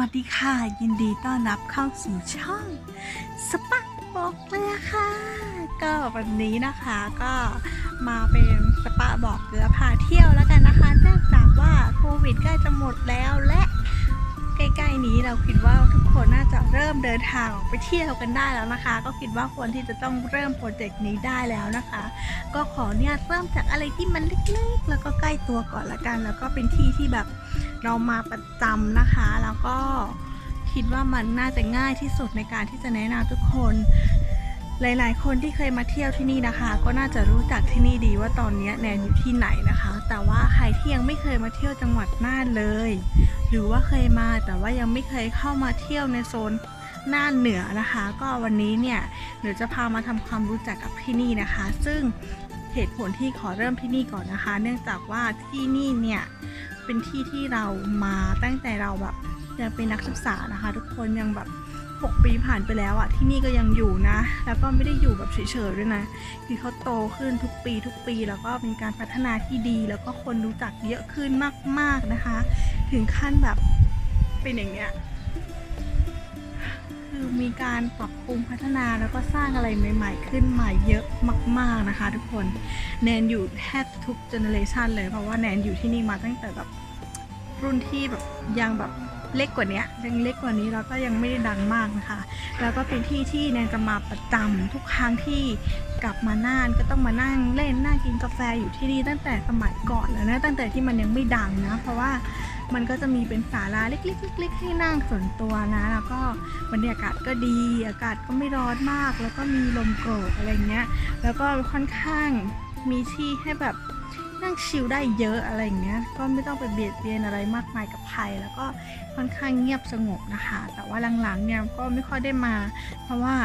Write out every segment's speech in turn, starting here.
วัสดีค่ะ ยินดีต้อนรับเข้าสู่ช่องสปักบอกเกลยค่ะ ก็วันนี้นะคะก็มาเป็นสปาบอกเกลือพาเที่ยวแล้วกันนะคะ เนื่องจากว่าโควิดใกล้จะหมดแล้วและใกล้ๆนี้เราคิดว่าทุกคนน่าจะเริ่มเดินทางออกไปเที่ยวกันได้แล้วนะคะ ก็คิดว่าควรที่จะต้องเริ่มโปรเจกต์นี้ได้แล้วนะคะ ก็ขอเนี่ยเริ่มจากอะไรที่มันเล็กๆ แล้วก็ใกล้ตัวก่อนละกัน แล้วก็เป็นที่ที่แบบ เรามาประจำนะคะ แล้วก็คิดว่ามันน่าจะง่ายที่สุดในการที่จะแนะนำทุกคน หลาย ๆ คนที่เคยมาเที่ยวที่นี่นะคะ ก็น่าจะรู้จักที่นี่ดีว่าตอนนี้แนนอยู่ที่ไหนนะคะ แต่ว่าใครที่ยังไม่เคยมาเที่ยวจังหวัดน่านเลย หรือว่าเคยมาแต่ว่ายังไม่เคยเข้ามาเที่ยวในโซนน่านเหนือนะคะ ก็วันนี้เนี่ยเดี๋ยวจะพามาทำความรู้จักกับที่นี่นะคะ ซึ่งเหตุผลที่ขอเริ่มที่นี่ก่อนนะคะ เนื่องจากว่าที่นี่เนี่ย เป็นที่ที่เรามาตั้งแต่เราแบบยังเป็นนักศึกษานะคะ ทุกคนยังแบบ6ปีผ่านไปแล้วอะที่นี่ก็ยังอยู่นะ แล้วก็ไม่ได้อยู่แบบเฉยๆด้วยนะคือเขาโตขึ้นทุกปีทุกปี แล้วก็เป็นการพัฒนาที่ดี แล้วก็คนรู้จักเยอะขึ้นมากๆนะคะ ถึงขั้นแบบเป็นอย่างเนี้ย คือมีการปรับปรุงพัฒนาแล้วก็สร้างอะไรใหม่ ๆ ขึ้นใหม่เยอะมาก ๆนะคะทุกคนแนนอยู่แทบทุกเจเนอเรชันเลยเพราะว่าแนนอยู่ที่นี่มาตั้งแต่แบบรุ่นที่แบบยังแบบเล็กกว่านี้ยังเล็กกว่านี้แล้วก็ยังไม่ได้ดังมากนะคะ แล้วก็เป็นที่ที่แนนจะมาประจำทุกครั้งที่กลับมาน่านก็ต้องมานั่งเล่นนั่งกินกาแฟอยู่ที่นี่ตั้งแต่สมัยก่อนแล้วนะตั้งแต่ที่มันยังไม่ดังนะ เพราะว่า มันก็จะมีเป็นศาลาเล็กๆๆให้นั่งส่วนตัวนะ แล้วก็บรรยากาศก็ดี อากาศก็ไม่ร้อนมาก แล้วก็มีลมโกรกอะไรเงี้ย แล้วก็ค่อนข้างมีที่ให้แบบนั่งชิลได้เยอะอะไรเงี้ย ก็ไม่ต้องไปเบียดเบียนอะไรมากมายกับใคร แล้วก็ค่อนข้างเงียบสงบนะคะ แต่ว่าหลังๆเนี่ยก็ไม่ค่อยได้มา เพราะว่า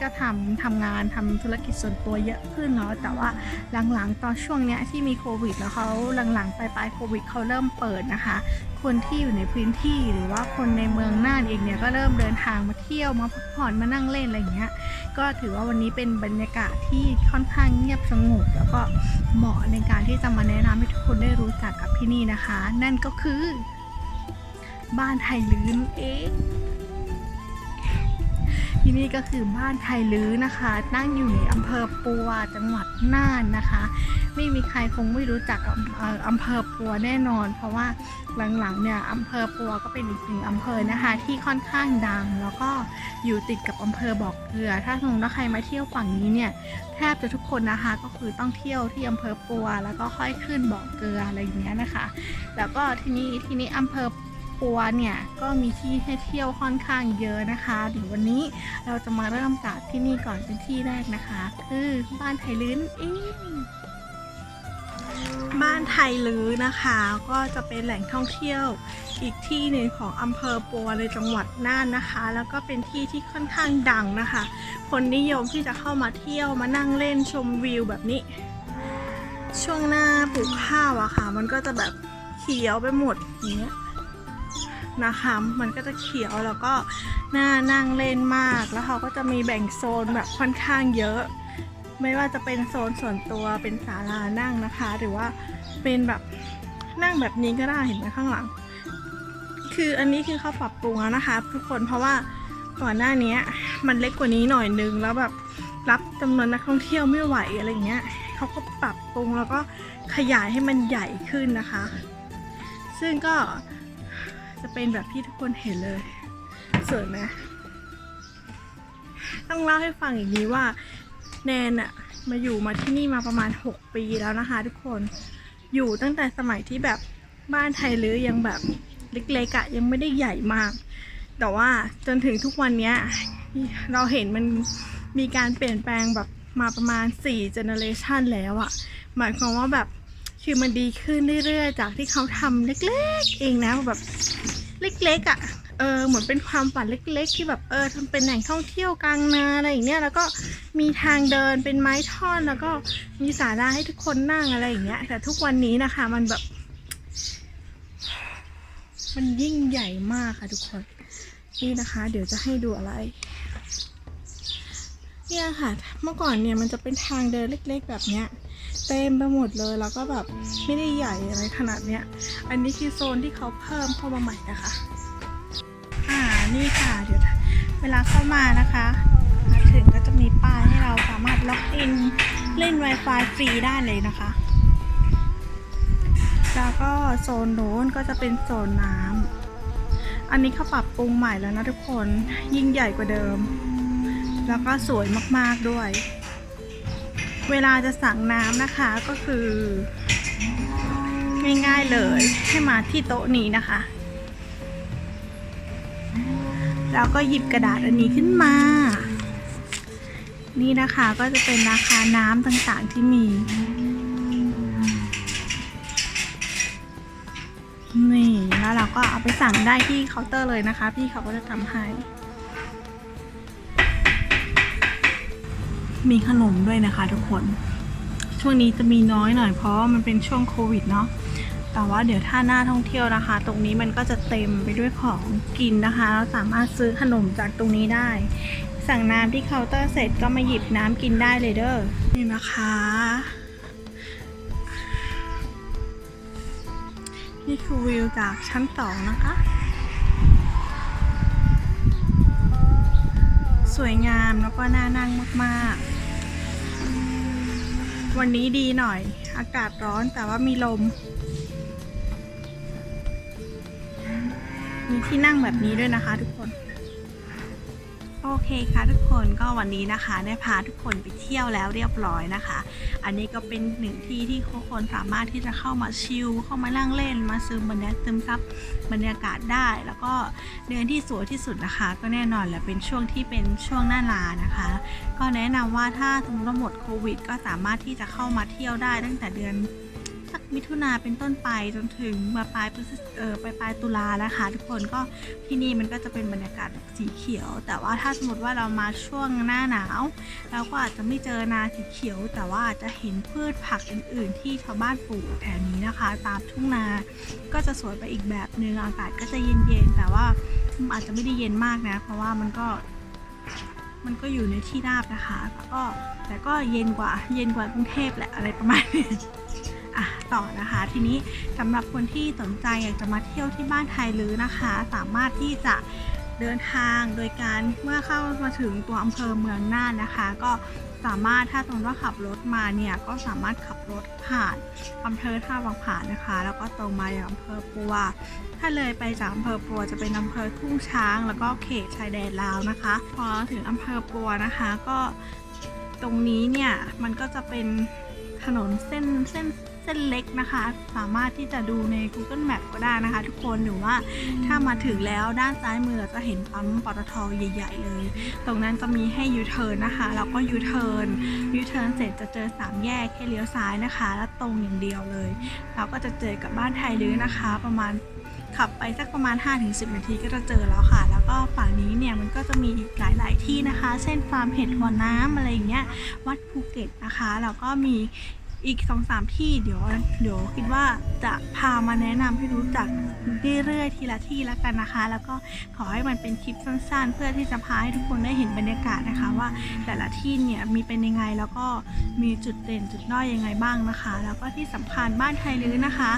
ก็ทำทำงานทำธุรกิจส่วนตัวเยอะขึ้นเนาะแต่ว่าหลังๆ ตอนช่วงเนี้ยที่มีโควิด แล้วเขาหลังๆปลายๆโควิดเขาเริ่มเปิดนะคะ คนที่อยู่ในพื้นที่หรือว่าคนในเมืองน่านเองเนี่ยก็เริ่มเดินทางมาเที่ยวมาพักผ่อนมานั่งเล่นอะไรอย่างเงี้ยก็ถือว่าวันนี้เป็นบรรยากาศที่ค่อนข้างเงียบสงบแล้วก็เหมาะในการที่จะมาแนะนำให้ทุกคนได้รู้จักกับที่นี่นะคะ นั่นก็คือ บ้านไทยลื้นเอง ที่นี่ก็คือบ้านไทยลื้อนะคะ ตั้งอยู่ในอำเภอปัวจังหวัดน่านนะคะ ไม่มีใครคงไม่รู้จักอำเอ่ออำเภอปัวแน่นอน เพราะว่าหลังๆเนี่ยอำเภอปัวก็เป็นอีกหนึ่งอำเภอนะคะ ที่ค่อนข้างดัง แล้วก็อยู่ติดกับอำเภอบอกเกลือ ถ้าสมมติว่าใครมาเที่ยวฝั่งนี้เนี่ยแทบจะทุกคนนะคะก็คือต้องเที่ยวที่อำเภอปัว แล้วก็ค่อยขึ้นบอกเกลืออะไรอย่างเงี้ยนะคะ แล้วก็ที่นี่ที่นี้อำเภอ ปัวเนี่ยก็มีที่ให้เที่ยวค่อนข้างเยอะนะคะเดี๋ยววันนี้เราจะมาเริ่มจากที่นี่ก่อนเป็นที่แรกนะคะ คือบ้านไทยลื้นเองบ้านไทยลื้อนะคะ ก็จะเป็นแหล่งท่องเที่ยวอีกที่หนึ่งของอำเภอปัวในจังหวัดน่านนะคะ แล้วก็เป็นที่ที่ค่อนข้างดังนะคะ คนนิยมที่จะเข้ามาเที่ยวมานั่งเล่นชมวิวแบบนี้ ช่วงหน้าปลูกข้าวอะค่ะ มันก็จะแบบเขียวไปหมดอย่างเงี้ย นะคะ มันก็จะเขียวแล้วก็น่านั่งเล่นมาก แล้วเขาก็จะมีแบ่งโซนแบบค่อนข้างเยอะ ไม่ว่าจะเป็นโซนส่วนตัวเป็นศาลานั่งนะคะ หรือว่าเป็นแบบนั่งแบบนี้ก็ได้เห็นไหมข้างหลัง คืออันนี้คือเขาปรับปรุงแล้วนะคะ ทุกคนเพราะว่าก่อนหน้านี้มันเล็กกว่านี้หน่อยนึงแล้วแบบรับจำนวนนักท่องเที่ยวไม่ไหวอะไรเงี้ยเขาก็ปรับปรุงแล้วก็ขยายให้มันใหญ่ขึ้นนะคะ ซึ่งก็ จะเป็นแบบที่ทุกคนเห็นเลยสวยไหมต้องเล่าให้ฟังอย่างนี้ว่าแนนอะมาอยู่มาที่นี่มาประมาณ 6 ปีแล้วนะคะ ทุกคนอยู่ตั้งแต่สมัยที่แบบบ้านไทยลือยังแบบเล็กๆอะยังไม่ได้ใหญ่มาก แต่ว่าจนถึงทุกวันเนี้ยเราเห็นมันมีการเปลี่ยนแปลงแบบมาประมาณ4 generation แล้วอะหมายความว่าแบบ คือมันดีขึ้นเรื่อยๆ จากที่เขาทำเล็กๆ เองนะแบบเล็กๆอะเออเหมือนเป็นความฝันเล็ก ๆ ที่แบบเออทำเป็นแหล่งท่องเที่ยวกลางนาอะไรอย่างเงี้ยแล้วก็มีทางเดินเป็นไม้ท่อนแล้วก็มีศาลาให้ทุกคนนั่งอะไรอย่างเงี้ย แต่ทุกวันนี้นะคะ มันแบบ มันยิ่งใหญ่มากค่ะทุกคน นี่นะคะ เดี๋ยวจะให้ดูอะไร เนี่ยค่ะ เมื่อก่อนเนี่ยมันจะเป็นทางเดินเล็ก ๆ แบบเนี้ย เต็มไปหมดเลยแล้วก็แบบไม่ได้ใหญ่อะไรขนาดเนี้ย อันนี้คือโซนที่เขาเพิ่มเข้ามาใหม่นะคะ อ่า นี่ค่ะ เดี๋ยวเวลาเข้ามานะคะมาถึงก็จะมีป้ายให้เราสามารถล็อกอินเล่น Wi-Fi ฟรีได้เลยนะคะ แล้วก็โซนโน้นก็จะเป็นโซนน้ำอันนี้เขาปรับปรุงใหม่แล้วนะทุกคนยิ่งใหญ่กว่าเดิม แล้วก็สวยมากๆด้วย เวลาจะสั่งน้ำนะคะก็คือ ง่ายๆเลยให้มาที่โต๊ะนี้นะคะ แล้วก็หยิบกระดาษอันนี้ขึ้นมา นี่นะคะก็จะเป็นราคาน้ำต่างๆที่มีนี่แล้วเราก็เอาไปสั่งได้ที่เคาน์เตอร์เลยนะคะ พี่เขาก็จะทำให้ มีขนมด้วยนะคะทุกคน ช่วงนี้จะมีน้อยหน่อยเพราะมันเป็นช่วงโควิดเนาะแต่ว่าเดี๋ยวถ้าหน้าท่องเที่ยวนะคะ ตรงนี้มันก็จะเต็มไปด้วยของกินนะคะ เราสามารถซื้อขนมจากตรงนี้ได้ สั่งน้ำที่เคาน์เตอร์เสร็จก็มาหยิบน้ำกินได้เลยเด้อนี่นะคะ นี่คือวิวจากชั้นสองนะคะ สวยงามแล้วก็น่านั่งมากๆ วันนี้ดีหน่อย อากาศร้อนแต่ว่ามีลม มีที่นั่งแบบนี้ด้วยนะคะทุกคน โอเคค่ะทุกคนก็วันนี้นะคะได้พาทุกคนไปเที่ยวแล้วเรียบร้อยนะคะ อันนี้ก็เป็นหนึ่งที่ที่ทุกคนสามารถที่จะเข้ามาชิลเข้ามานั่งเล่นมาซึมบรรยากาศซึมซับบรรยากาศได้ แล้วก็เดือนที่สวยที่สุดนะคะ ก็แน่นอนแหละเป็นช่วงที่เป็นช่วงหน้าลานะคะ ก็แนะนำว่าถ้าสมมติว่าหมดโควิด ก็สามารถที่จะเข้ามาเที่ยวได้ตั้งแต่เดือน สักมิถุนาเป็นต้นไปจนถึงมาปลายพฤศจิเออปลายปลายตุลานะคะ ทุกคนก็ที่นี่มันก็จะเป็นบรรยากาศสีเขียว แต่ว่าถ้าสมมติว่าเรามาช่วงหน้าหนาวเราก็อาจจะไม่เจอนาสีเขียว แต่ว่าอาจจะเห็นพืชผักอื่น ๆ ที่ชาวบ้านปลูกแถวนี้นะคะ ตามทุ่งนาก็จะสวยไปอีกแบบนึงอากาศก็จะเย็นๆแต่ว่าอาจจะไม่ได้เย็นมากนะ เพราะว่ามันก็มันก็อยู่ในที่ราบนะคะแล้วก็แต่ก็เย็นกว่าเย็นกว่ากรุงเทพแหละอะไรประมาณนี้ อะต่อนะคะ ทีนี้สำหรับคนที่สนใจอยากจะมาเที่ยวที่บ้านไทยลือนะคะ สามารถที่จะเดินทางโดยการเมื่อเข้ามาถึงตัวอำเภอเมืองน่านนะคะ ก็สามารถถ้าสมมติว่าขับรถมาเนี่ยก็สามารถขับรถผ่านอำเภอท่าวังผานะคะ แล้วก็ตรงมาอย่างอำเภอปัว ถ้าเลยไปจากอำเภอปัวจะเป็นอำเภอทุ่งช้าง แล้วก็เขตชายแดนลาวนะคะ พอถึงอำเภอปัวนะคะก็ตรงนี้เนี่ยมันก็จะเป็นถนนเส้นเส้น เส้นเล็กนะคะ สามารถที่จะดูใน Google Map ก็ได้นะคะ ทุกคนหรือว่าถ้ามาถึงแล้วด้านซ้ายมือจะเห็นปั๊มปตทใหญ่ ๆ เลย ตรงนั้นจะมีให้ยูเทิร์นนะคะแล้วก็ยูเทิร์นยูเทิร์นเสร็จจะเจอสามแยกให้เลี้ยวซ้ายนะคะ แล้วตรงอย่างเดียวเลย เราก็จะเจอกับบ้านไทยลื้อนะคะ ประมาณขับไปสักประมาณ 5-10 นาทีก็จะเจอแล้วค่ะ แล้วก็ฝั่งนี้เนี่ยมันก็จะมีอีกหลาย ๆ ที่นะคะ เช่นฟาร์มเห็ดหัวน้ำอะไรอย่างเงี้ย วัดภูเก็ตนะคะ แล้วก็มี อีกสองสามที่เดี๋ยวเดี๋ยวคิดว่าจะพามาแนะนำให้รู้จักเรื่อยๆทีละที่แล้วกันนะคะ แล้วก็ขอให้มันเป็นคลิปสั้น ๆ เพื่อที่จะพาให้ทุกคนได้เห็นบรรยากาศนะคะ ว่าแต่ละที่เนี่ยมีเป็นยังไงแล้วก็มีจุดเด่นจุดด้อยยังไงบ้างนะคะ แล้วก็ที่สำคัญบ้านไทยลื้อนะคะ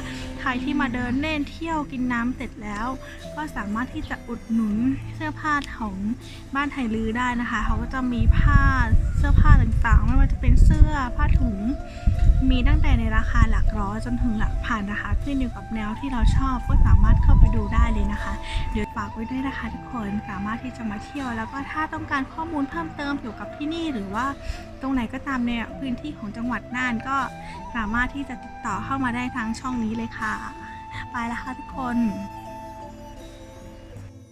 รที่มาเดินเล่นเที่ยวกินน้ำเสร็จแล้ว ก็สามารถที่จะอุดหนุนเสื้อผ้าของบ้านไทยลือได้นะคะ เขาก็จะมีผ้าเสื้อผ้าต่างๆ ไม่ว่าจะเป็นเสื้อผ้าถุง มีตั้งแต่ในราคาหลักร้อยจนถึงหลักพันนะคะ ขึ้นอยู่กับแนวที่เราชอบก็สามารถเข้าไป นะคะเดี๋ยวฝากไว้ด้วยนะคะทุกคนสามารถที่จะมาเที่ยว แล้วก็ถ้าต้องการข้อมูลเพิ่มเติมเกี่ยวกับที่นี่ หรือว่าตรงไหนก็ตามในพื้นที่ของจังหวัดน่านก็สามารถที่จะติดต่อเข้ามาได้ทางช่องนี้เลยค่ะ ไปแล้วค่ะทุกคน